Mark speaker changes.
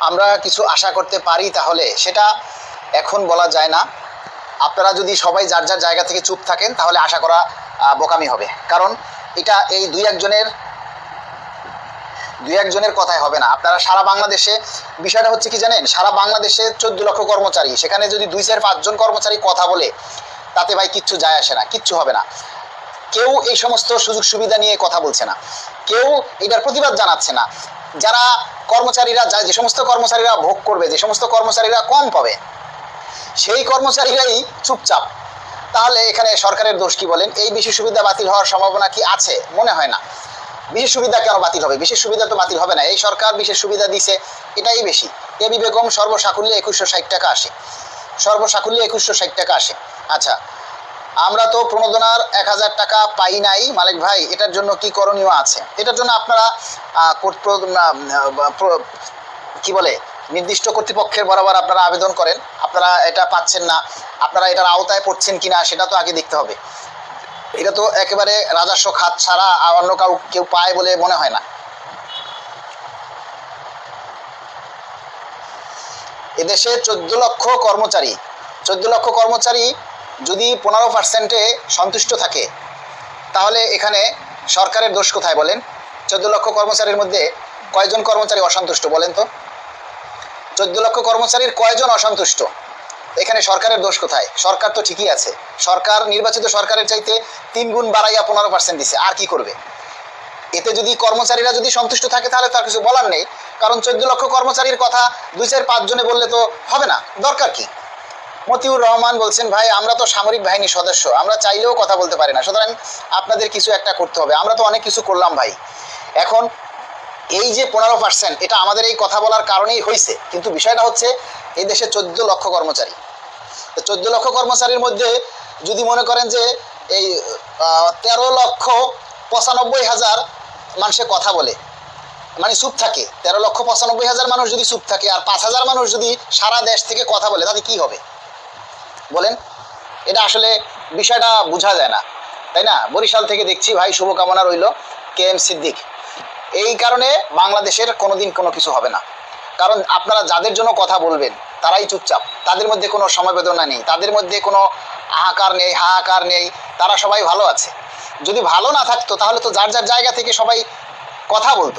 Speaker 1: আমরা কিছু আশা করতে পারি তাহলে, সেটা এখন বলা যায় না। আপনারা যদি সবাই যার যার জায়গা থেকে চুপ থাকেন, তাহলে আশা করা বোকামি হবে। কারণ এটা এই দুই একজনের দুই একজনের কথাই হবে না। আপনারা সারা বাংলাদেশে, বিষয়টা হচ্ছে কি জানেন? সারা বাংলাদেশে চোদ্দ লক্ষ কর্মচারী। সেখানে যদি দুই চার পাঁচজন কর্মচারী কথা বলে, তাতে ভাই কিচ্ছু যায় আসে না, কিচ্ছু হবে না। কেউ এই সমস্ত সুযোগ সুবিধা নিয়ে কথা বলছে না। কেউ এটার প্রতিবাদ জানাচ্ছে না। যারা কর্মচারীরা যা যে সমস্ত কর্মচারীরা ভোগ করবে, যে সমস্ত কর্মচারীরা কম পাবে, সেই কর্মচারীরাই চুপচাপ। তাহলে এখানে সরকারের দোষ কি বলেন? এই বিশেষ সুবিধা বাতিল হওয়ার সম্ভাবনা কি আছে? মনে হয় না। বিশেষ সুবিধা কেন বাতিল হবে? বিশেষ সুবিধা তো বাতিল হবে না। এই সরকার বিশেষ সুবিধা দিছে, এটাই বেশি। এবি বেগম সর্বসাকুল্যে একুশশো ষাট টাকা আসে। সর্বসাকুল্যে একুশশো ষাট টাকা আসে। আচ্ছা আমরা তো প্রণোদনার এক হাজার টাকা পাই নাই, মালিক ভাই, এটার জন্য কি করণীয় আছে? এটার জন্য আপনারা কি বলে, নির্দিষ্ট কর্তৃপক্ষের বরাবর আপনারা আবেদন করেন। আপনারা এটা পাচ্ছেন না। আপনারা এটার আওতায় পড়ছেন কি না সেটা তো আগে দেখতে হবে। এটা তো একেবারে রাজস্ব খাত ছাড়া অন্য কাউ, কেউ পায় বলে মনে হয় না। এদেশে চোদ্দ লক্ষ কর্মচারী, চোদ্দ লক্ষ কর্মচারী যদি পনেরো পার্সেন্টে সন্তুষ্ট থাকে, তাহলে এখানে সরকারের দোষ কোথায় বলেন? চোদ্দ লক্ষ কর্মচারীর মধ্যে কয়জন কর্মচারী অসন্তুষ্ট বলেন তো? চোদ্দ লক্ষ কর্মচারীর কয়জন অসন্তুষ্ট? এখানে সরকারের দোষ কোথায়? সরকার তো ঠিকই আছে। সরকার, নির্বাচিত সরকারের চাইতে তিন গুণ বাড়াইয়া পনেরো পার্সেন্ট দিছে, আর কি করবে? এতে যদি কর্মচারীরা যদি সন্তুষ্ট থাকে, তাহলে তার কিছু বলার নেই। কারণ চোদ্দ লক্ষ কর্মচারীর কথা দুই চার পাঁচজনে বললে তো হবে না। দরকার কি? মতিউর রহমান বলছেন, ভাই, আমরা তো সামরিক বাহিনীর সদস্য, আমরা চাইলেও কথা বলতে পারি না। সুতরাং আপনাদের কিছু একটা করতে হবে। আমরা তো অনেক কিছু করলাম, ভাই। এখন এই যে পনেরো পার্সেন্ট এটা আমাদের এই কথা বলার কারণেই হয়েছে কিন্তু বিষয়টা হচ্ছে, এই দেশে চোদ্দ লক্ষ কর্মচারী। তো চোদ্দ লক্ষ কর্মচারীর মধ্যে যদি মনে করেন যে এই তেরো লক্ষ পঁচানব্বই হাজার মানুষে কথা বলে মানে চুপ থাকে। তেরো লক্ষ পঁচানব্বই হাজার মানুষ যদি চুপ থাকে, আর পাঁচ হাজার মানুষ যদি সারা দেশ থেকে কথা বলে, তাতে কি হবে? বলেন, এটা আসলে বিষয়টা বোঝা যায় না, তাই না? বরিশাল থেকে দেখছি, ভাই, শুভকামনা রইল কে এম সিদ্দিক। এই কারণে বাংলাদেশের কোনোদিন কোনো কিছু হবে না। কারণ আপনারা যাদের জন্য কথা বলবেন, তারাই চুপচাপ। তাদের মধ্যে কোনো সমবেদনা নেই, তাদের মধ্যে কোনো হাহাকার নেই হাহাকার নেই, তারা সবাই ভালো আছে। যদি ভালো না থাকতো, তাহলে তো যার যার জায়গা থেকে সবাই কথা বলতো।